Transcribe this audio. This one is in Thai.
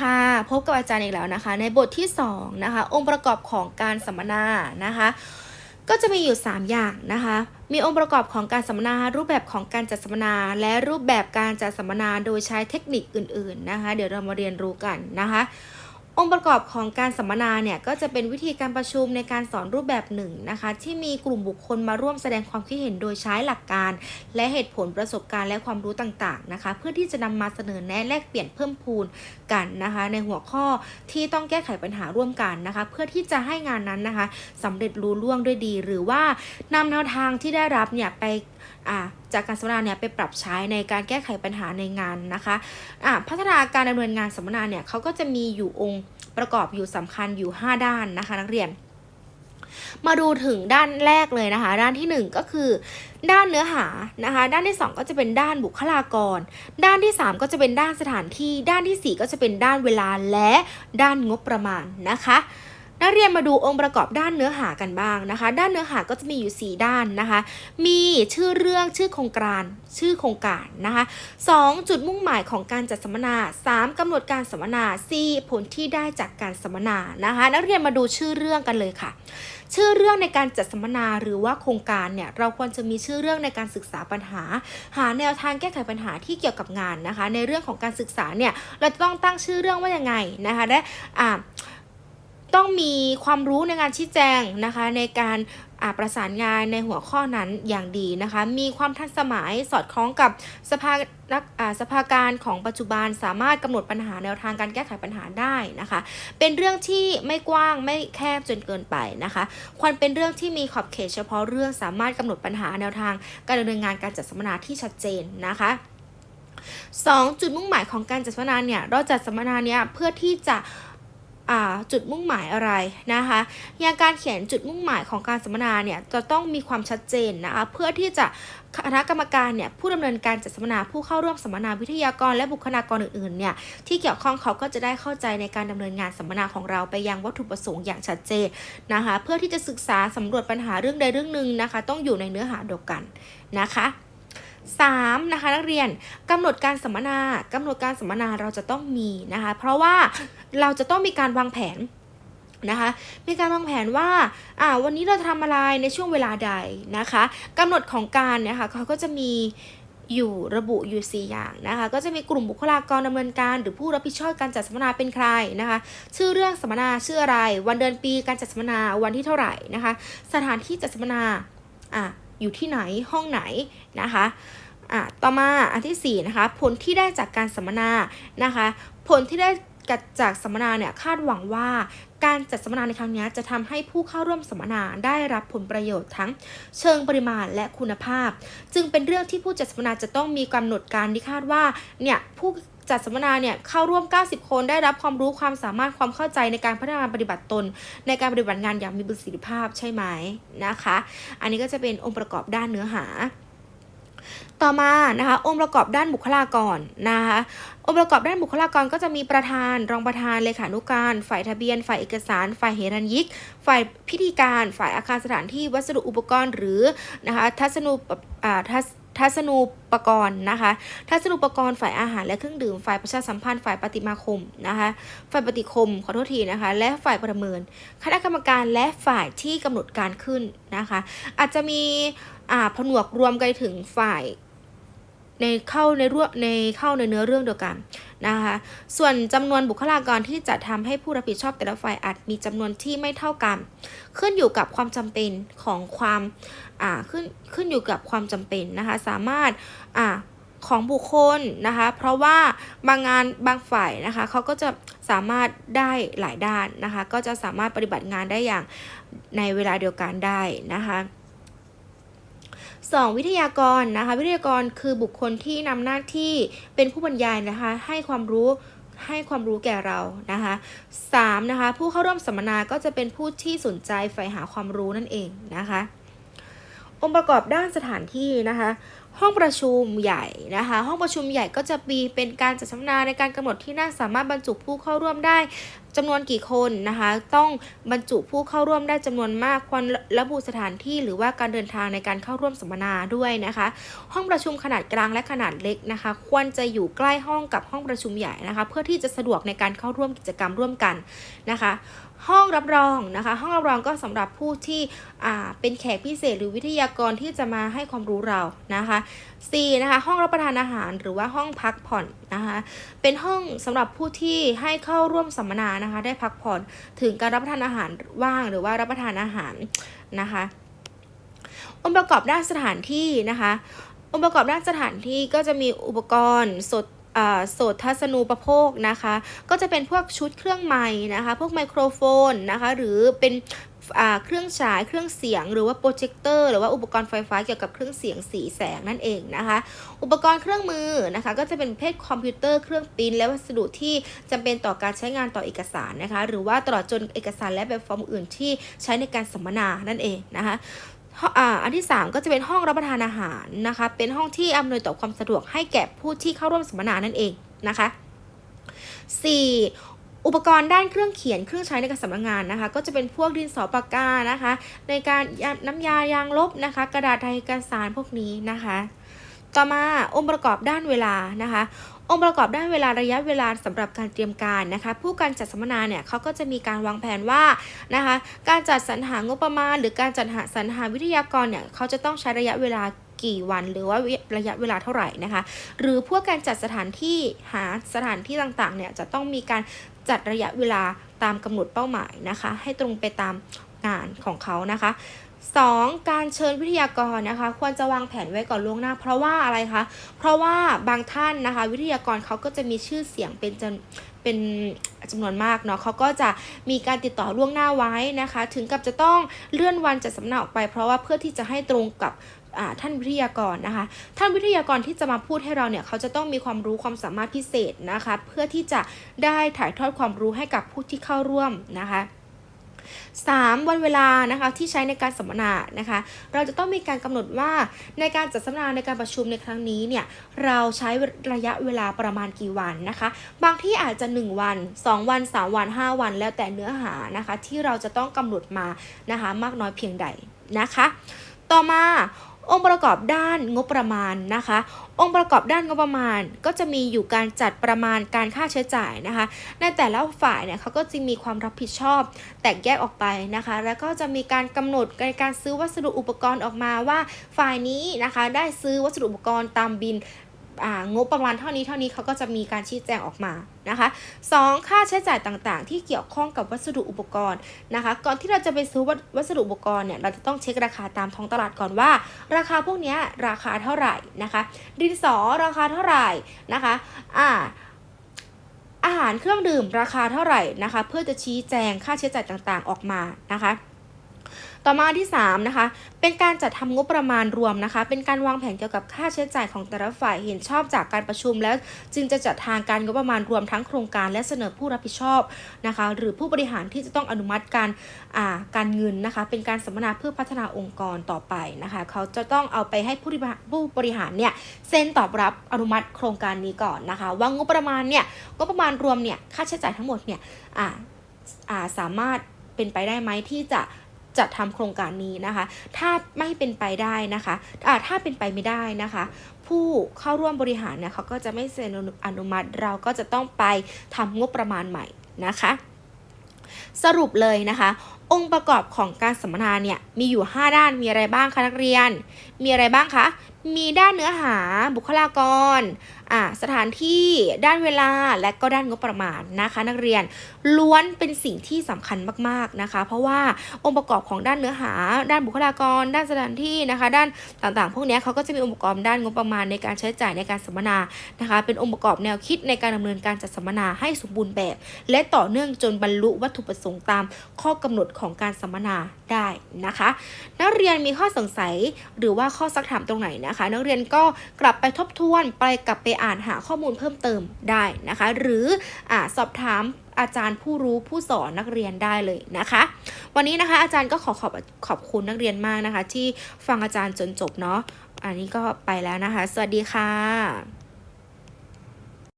ค่ะพบกับอาจารย์อีกแล้วนะคะ ในบทที่2นะคะองค์ประกอบของการสัมมนานะคะ ก็จะมีอยู่ 3 อย่างนะคะ มีองค์ประกอบของการสัมมนา รูปแบบของการจัดสัมมนา และรูปแบบการจัดสัมมนาโดยใช้เทคนิคอื่น ๆนะคะ เดี๋ยวเรามาเรียนรู้กันนะคะ องค์ประกอบของการสัมมนาเนี่ยก็จะเป็นวิธีการประชุมในการสอนรูปแบบหนึ่งนะคะที่มีกลุ่มบุคคลมาร่วมแสดงความคิดเห็นโดยใช้หลักการ และเหตุผลประสบการณ์และความรู้ต่างๆนะคะ เพื่อที่จะนำมาเสนอแนะแลกเปลี่ยนเพิ่มพูนกันนะคะ ในหัวข้อที่ต้องแก้ไขปัญหาร่วมกันนะคะ เพื่อที่จะให้งานนั้นนะคะสำเร็จรู้ล่วงด้วยดี หรือว่านำแนวทางที่ได้รับเนี่ยไปจากการสัมมนาเนี่ยไปปรับใช้ในการแก้ไขปัญหาในงานนะคะอ่าพัฒนาการดำเนินงานสัมมนาเนี่ยเขาก็จะมีอยู่องค์ ประกอบอยู่สำคัญอยู่ 5 ด้านนะคะ นักเรียน มาดูถึงด้านแรกเลยนะคะ ด้านที่ 1 ก็คือ ด้านเนื้อหานะคะ ด้านที่ 2 ก็จะเป็นด้านบุคลากร ด้านที่ 3 ก็จะเป็นด้านสถานที่ ด้านที่ 4 ก็จะเป็นด้านเวลาและด้านงบประมาณนะคะ นักเรียนมาดูองค์ประกอบด้านเนื้อหากันบ้างนะคะ ด้านเนื้อหาก็จะมีอยู่ 4 ด้านนะคะ มีชื่อเรื่องชื่อโครงการ ชื่อโครงการนะคะ 2. จุดมุ่งหมายของการจัดสัมมนา 3. กำหนดการสัมมนา 4. ผลที่ได้จากการสัมมนานะคะ นักเรียนมาดูชื่อเรื่องกันเลยค่ะ ชื่อเรื่องในการจัดสัมมนาหรือว่าโครงการเนี่ยเราควรจะมีชื่อเรื่องในการศึกษาปัญหา หาแนวทางแก้ไขปัญหาที่เกี่ยวกับงานนะคะ ในเรื่องของการศึกษาเนี่ยเราจะต้องตั้งชื่อเรื่องว่ายังไงนะคะและอ่า ต้องมีความรู้ในการชี้แจงนะคะ ในการอาประสานงานในหัวข้อนั้นอย่างดีนะคะ มีความทันสมัยสอดคล้องกับสภานักสภาการของปัจจุบันสามารถกำหนดปัญหาแนวทางการแก้ไขปัญหาได้นะคะ เป็นเรื่องที่ไม่กว้างไม่แคบจนเกินไปนะคะ ควรเป็นเรื่องที่มีขอบเขตเฉพาะเรื่องสามารถกำหนดปัญหาแนวทางการดำเนินงานการจัดสัมมนาที่ชัดเจนนะคะ 2. จุดมุ่งหมายของการจัดสัมมนาเนี่ยเราจัดสัมมนาเนี่ยเพื่อที่จะ จุดมุ่งหมายอะไรนะคะอย่างการเขียนจุดมุ่งหมายของการสัมมนาเนี่ยจะต้องมีความชัดเจนนะคะเพื่อที่จะคณะกรรมการเนี่ยผู้ดำเนินการจัดสัมมนาผู้เข้าร่วมสัมมนาวิทยากร และบุคลากรอื่นๆเนี่ยที่เกี่ยวข้องเขาก็จะได้เข้าใจในการดำเนินงานสัมมนาของเราไปยังวัตถุประสงค์อย่างชัดเจนนะคะเพื่อที่จะศึกษาสำรวจปัญหาเรื่องใดเรื่องหนึ่งนะคะต้องอยู่ในเนื้อหาเดียวกันนะคะ 3. นะคะนักเรียนกำหนดการสัมมนากำหนดการสัมมนาเราจะต้องมีนะคะเพราะว่าเราจะต้องมีการวางแผนนะคะมีการวางแผนว่าอ่าวันนี้เราจะทำอะไรในช่วงเวลาใดนะคะกำหนดของการเนี่ยค่ะเขาก็จะมีอยู่ระบุอยู่ 4 อย่างนะคะก็จะมีกลุ่มบุคลากรดำเนินการ หรือผู้รับผิดชอบการจัดสัมมนาเป็นใครนะคะชื่อเรื่องสัมมนาชื่ออะไร วันเดือนปีการจัดสัมมนาวันที่เท่าไหร่นะคะสถานที่จัดสัมมนาอะ อยู่ที่ไหนห้องไหนนะคะอะต่อมาอันที่4นะคะผลที่ได้จากการสัมมนานะคะ ผลที่ได้จากสัมมนาเนี่ยคาดหวังว่าการจัดสัมมนาในครั้งนี้จะทำให้ผู้เข้าร่วมสัมมนาได้รับผลประโยชน์ทั้งเชิงปริมาณและคุณภาพ จึงเป็นเรื่องที่ผู้จัดสัมมนาจะต้องมีกำหนดการที่คาดว่าเนี่ยผู้ จัดสัมมนาเนี่ยเข้าร่วม 90 คนได้รับความรู้ความสามารถความเข้าใจในการพัฒนาปฏิบัติตน ในการปฏิบัติงานอย่างมีประสิทธิภาพใช่ไหมนะคะ อันนี้ก็จะเป็นองค์ประกอบด้านเนื้อหาต่อมานะคะองค์ประกอบด้านบุคลากรนะคะองค์ประกอบด้านบุคลากรก็จะมีประธาน รองประธานเลขานุการ ฝ่ายทะเบียน ฝ่ายเอกสาร ฝ่ายเฮรัญยิก ฝ่ายพิธีการ ฝ่ายอาคารสถานที่วัสดุอุปกรณ์หรือนะคะทัศนูปอ่าทัศ ทัศนูปกรณ์นะคะ ทัศนูปกรณ์ฝ่ายอาหารและเครื่องดื่ม ฝ่ายประชาสัมพันธ์ ฝ่ายปฏิมาคมนะคะ ฝ่ายปฏิคม ขอโทษทีนะคะ และฝ่ายประเมิน คณะกรรมการและฝ่ายที่กำหนดการขึ้นนะคะ อาจจะมีอ่าผนวกรวมกันถึงฝ่าย ในเข้าในร่วในเข้าในเนื้อเรื่องเดียวกันนะคะส่วนจำนวนบุคลากรที่จะทำให้ผู้รับผิดชอบแต่ละฝ่ายอาจมีจำนวนที่ไม่เท่ากัน ขึ้นอยู่กับความจำเป็นของความอ่าขึ้นขึ้นอยู่กับความจำเป็นนะคะสามารถอ่าของบุคคลนะคะเพราะว่าบางงานบางฝ่ายนะคะเขาก็จะสามารถได้หลายด้านนะคะก็จะสามารถปฏิบัติงานได้อย่างในเวลาเดียวกันได้นะคะ 2. วิทยากรนะคะ วิทยากรคือบุคคลที่นำหน้าที่เป็นผู้บรรยายนะคะ ให้ความรู้ให้ความรู้แก่เรานะคะ 3. นะคะ ผู้เข้าร่วมสัมมนาก็จะเป็นผู้ที่สนใจใฝ่หาความรู้นั่นเองนะคะ องค์ประกอบด้านสถานที่นะคะ ห้องประชุมใหญ่นะคะ ห้องประชุมใหญ่ก็จะมีเป็นการจัดสัมมนาในการกำหนดที่นั่งสามารถบรรจุผู้เข้าร่วมได้จำนวนกี่คนนะคะ ต้องบรรจุผู้เข้าร่วมได้จำนวนมากควรระบุสถานที่หรือว่าการเดินทางในการเข้าร่วมสัมมนาด้วยนะคะ ห้องประชุมขนาดกลางและขนาดเล็กนะคะ ควรจะอยู่ใกล้ห้องกับห้องประชุมใหญ่นะคะ เพื่อที่จะสะดวกในการเข้าร่วมกิจกรรมร่วมกันนะคะ ห้องรับรองนะคะ ห้องรับรองก็สำหรับผู้ที่เป็นแขกพิเศษหรือวิทยากรที่จะมาให้ความรู้เรานะคะ 4 นะคะ ห้องรับประทานอาหารหรือว่าห้องพักผ่อนนะคะ เป็นห้องสำหรับผู้ที่ให้เข้าร่วมสัมมนานะคะ ได้พักผ่อนถึงการรับประทานอาหารว่างหรือว่ารับประทานอาหารนะคะองค์ประกอบด้านสถานที่นะคะองค์ประกอบด้านสถานที่ก็จะมีอุปกรณ์สด โสทัศนูปโภคนะคะ ก็จะเป็นพวกชุดเครื่องไม้นะคะ พวกไมโครโฟนนะคะ หรือเป็นอ่าเครื่องฉายเครื่องเสียงหรือว่าโปรเจคเตอร์หรือว่าอุปกรณ์ไฟฟ้าเกี่ยวกับเครื่องเสียงสีแสงนั่นเองนะคะ อุปกรณ์เครื่องมือนะคะ ก็จะเป็นเพศคอมพิวเตอร์เครื่องปริ้นท์และวัสดุที่จำเป็นต่อการใช้งานต่อเอกสารนะคะ หรือว่าตลอดจนเอกสารและแบบฟอร์มอื่นที่ใช้ในการสัมมนานั่นเองนะคะ อันที่ 3 ก็จะเป็นห้องรับประทานอาหารนะคะ เป็นห้องที่อำนวยต่อความสะดวกให้แก่ผู้ที่เข้าร่วมสัมมนานั่นเองนะคะ 4. อุปกรณ์ด้านเครื่องเขียนเครื่องใช้ในการสำนักงานนะคะ ก็จะเป็นพวกดินสอปากกานะคะ ในการน้ำยายางลบนะคะ กระดาษทยเอกสารพวกนี้นะคะ ต่อมาองค์ประกอบด้านเวลานะคะองค์ประกอบด้านเวลาระยะเวลาสำหรับการเตรียมการนะคะ ผู้การจัดสัมมนาเนี่ยเขาก็จะมีการวางแผนว่านะคะ การจัดสรรหางบประมาณ หรือการจัดหาสรรหาวิทยากรเนี่ยเขาจะต้องใช้ระยะเวลากี่วันหรือว่าระยะเวลาเท่าไหร่นะคะ หรือพวกการจัดสถานที่หาสถานที่ต่างๆเนี่ยจะต้องมีการจัดระยะเวลาตามกำหนดเป้าหมายนะคะ ให้ตรงไปตามงานของเขานะคะ 2. การเชิญวิทยากรนะคะ ควรจะวางแผนไว้ก่อนล่วงหน้า เพราะว่าอะไรคะ เพราะว่าบางท่านนะคะ วิทยากรเขาก็จะมีชื่อเสียงเป็นจำเป็นจำนวนมากเนาะเขาก็จะมีการติดต่อล่วงหน้าไว้นะคะ ถึงกับจะต้องเลื่อนวันจัดสัมนาออกไป เพราะว่าเพื่อที่จะให้ตรงกับท่านวิทยากรนะคะ ท่านวิทยากรที่จะมาพูดให้เราเนี่ยเขาจะต้องมีความรู้ความสามารถพิเศษนะคะ เพื่อที่จะได้ถ่ายทอดความรู้ให้กับผู้ที่เข้าร่วมนะคะ 3. วันเวลานะคะที่ใช้ในการสัมมนานะคะ เราจะต้องมีการกำหนดว่าในการจัดสัมมนาในการประชุมในครั้งนี้เนี่ยเราใช้ระยะเวลาประมาณกี่วันนะคะ บางที่อาจจะ 1 วัน 2 วัน 3 วัน 5 วัน แล้วแต่เนื้อหานะคะที่เราจะต้องกำหนดมานะคะมากน้อยเพียงใดนะคะ ต่อมา องค์ประกอบด้านงบประมาณนะคะ องค์ประกอบด้านงบประมาณ ก็จะมีอยู่การจัดประมาณการค่าใช้จ่ายนะคะ ในแต่ละฝ่ายเนี่ยเขาก็จะมีความรับผิดชอบ แตกแยกออกไปนะคะ แล้วก็จะมีการกำหนดในการซื้อวัสดุอุปกรณ์ออกมาว่า ฝ่ายนี้นะคะได้ซื้อวัสดุอุปกรณ์ตามบิน งบประมาณเท่านี้เท่านี้เขาก็จะมีการชี้แจงออกมานะคะ 2. ค่าใช้จ่ายต่างๆ ที่เกี่ยวข้องกับวัสดุอุปกรณ์นะคะ ก่อนที่เราจะไปซื้อวัสดุอุปกรณ์เนี่ยเราจะต้องเช็คราคาตามท้องตลาดก่อนว่า ราคาพวกนี้ราคาเท่าไหร่นะคะ ดินสอราคาเท่าไหร่นะคะอ่าอาหารเครื่องดื่มราคาเท่าไหร่นะคะ เพื่อจะชี้แจงค่าใช้จ่ายต่างๆออกมานะคะ ต่อมาที่3นะคะเป็นการจัดทำงบประมาณรวมนะคะ เป็นการวางแผนเกี่ยวกับค่าใช้จ่ายของแต่ละฝ่ายเห็นชอบจากการประชุม แล้วจึงจะจัดทางการงบประมาณรวมทั้งโครงการและเสนอผู้รับผิดชอบนะคะ หรือผู้บริหารที่จะต้องอนุมัติการการเงินนะคะ เป็นการสัมมนาเพื่อพัฒนาองค์กรต่อไปนะคะ เขาจะต้องเอาไปให้ผู้บริหารผู้บริหารเนี่ยเซ็นตอบรับอนุมัติโครงการนี้ก่อนนะคะ ว่างบประมาณเนี่ยงบประมาณรวมเนี่ยค่าใช้จ่ายทั้งหมดเนี่ยสามารถเป็นไปได้ไหมที่จะ จัดทำโครงการนี้นะคะ ถ้าไม่เป็นไปได้นะคะอ่าถ้าเป็นไปไม่ได้นะคะ ผู้เข้าร่วมบริหารเนี่ยเขาก็จะไม่เซ็นอนุมัติ เราก็จะต้องไปทำงบประมาณใหม่นะคะ สรุปเลยนะคะ องค์ประกอบของการสัมมนาเนี่ยมีอยู่ 5 ด้านมีอะไรบ้างคะนักเรียน มีอะไรบ้างคะมีด้านเนื้อหาบุคลากรสถานที่ด้านเวลาและก็ด้านงบประมาณนะคะนักเรียนล้วนเป็นสิ่งที่สำคัญมากๆนะคะ เพราะว่าองค์ประกอบของด้านเนื้อหา ด้านบุคลากร ด้านสถานที่นะคะ ด้านต่างๆ พวกนี้เขาก็จะมีองค์ประกอบด้านงบประมาณในการใช้จ่ายในการสัมมนานะคะ เป็นองค์ประกอบแนวคิดในการดำเนินการจัดสัมมนาให้สมบูรณ์แบบ และต่อเนื่องจนบรรลุวัตถุประสงค์ตามข้อกำหนดของการสัมมนาได้นะคะ นักเรียนมีข้อสงสัยหรือว่าข้อซักถามตรงไหนนะคะ นักเรียนก็กลับไปทบทวนไปกลับไปอ่านหาข้อมูลเพิ่มเติมได้นะคะ หรืออาสอบถามอาจารย์ผู้รู้ผู้สอนนักเรียนได้เลยนะคะ วันนี้นะคะอาจารย์ก็ขอขอบขอบคุณนักเรียนมากนะคะ ที่ฟังอาจารย์จนจบเนาะอันนี้ก็ไปแล้วนะคะ สวัสดีค่ะ